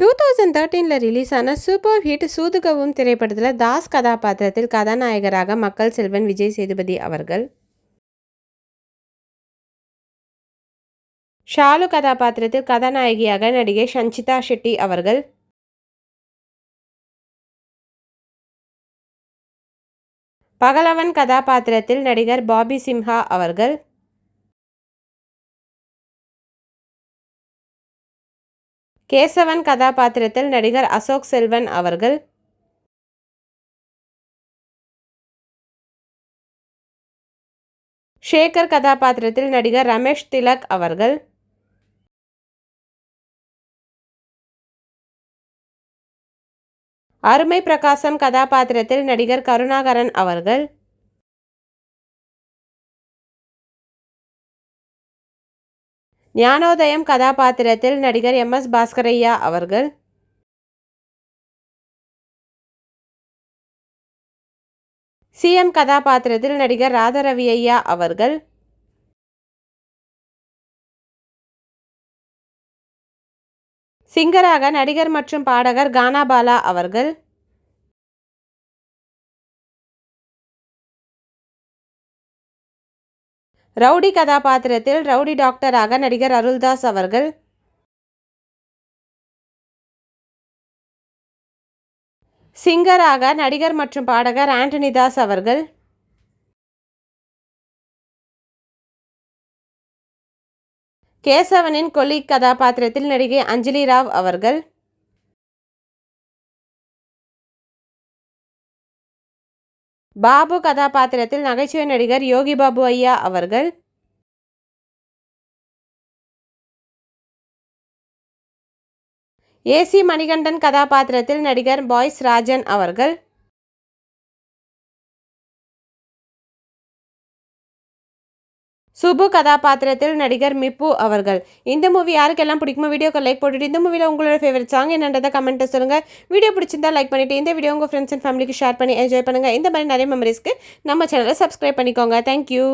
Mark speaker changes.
Speaker 1: Two thousand தேர்ட்டீனில் release ஆன super hit சூதுகவும் திரைப்படத்தில் தாஸ் கதாபாத்திரத்தில் கதாநாயகராக மக்கள் செல்வன் விஜய் சேதுபதி அவர்கள். ஷாலு கதாபாத்திரத்தில் கதாநாயகியாக நடிகை சஞ்சிதா ஷெட்டி அவர்கள். பகலவன் கதாபாத்திரத்தில் நடிகர் பாபி சிம்ஹா அவர்கள். கேசவன் கதாபாத்திரத்தில் நடிகர் அசோக் செல்வன் அவர்கள் ஷேகர் கதாபாத்திரத்தில் நடிகர் ரமேஷ் திலக் அவர்கள் அருமை பிரகாசம் கதாபாத்திரத்தில் நடிகர் கருணாகரன் அவர்கள் ஞானோதயம் கதாபாத்திரத்தில் நடிகர் எம். எஸ். பாஸ்கரையா அவர்கள் சிஎம் கதாபாத்திரத்தில் நடிகர் ராதரவி ஐயா அவர்கள் சிங்கராக நடிகர் மற்றும் பாடகர் கானாபாலா அவர்கள் ரவுடி கதாபாத்திரத்தில் ரவுடி டாக்டராக நடிகர் அருள்தாஸ் அவர்கள் சிங்கராக நடிகர் மற்றும் பாடகர் ஆண்டனி தாஸ் அவர்கள் கேசவனின் கொலி கதாபாத்திரத்தில் நடிகை அஞ்சலி ராவ் அவர்கள் பாபு கதாபாத்திரத்தில் நகைச்சுவை நடிகர் யோகி பாபு ஐயா அவர்கள் ஏசி மணிகண்டன் கதாபாத்திரத்தில் நடிகர் பாய்ஸ் ராஜன் அவர்கள் சுபு கதாபாத்திரத்தில் நடிகர் மிப்பு அவர்கள். இந்த மூவி யாருக்கெல்லாம் பிடிக்குமோ வீடியோக்கு லைக் போட்டுட்டு இந்த மூவியில் உங்களோட ஃபேவரட் சாங் என்னன்றதை கமெண்ட்டை சொல்லுங்கள் வீடியோ பிடிச்சிருந்தா லைக் பண்ணிவிட்டு இந்த வீடியோ உங்கள் ஃப்ரெண்ட்ஸ் அண்ட் ஃபேமிலிக்கு ஷேர் பண்ணி என்ஜாய் பண்ணுங்கள் இந்த மாதிரி நிறைய மெமரிஸ்க்கு நம்ம சேனலை சப்ஸ்கிரைப் பண்ணிக்கோங்க. தேங்க்யூ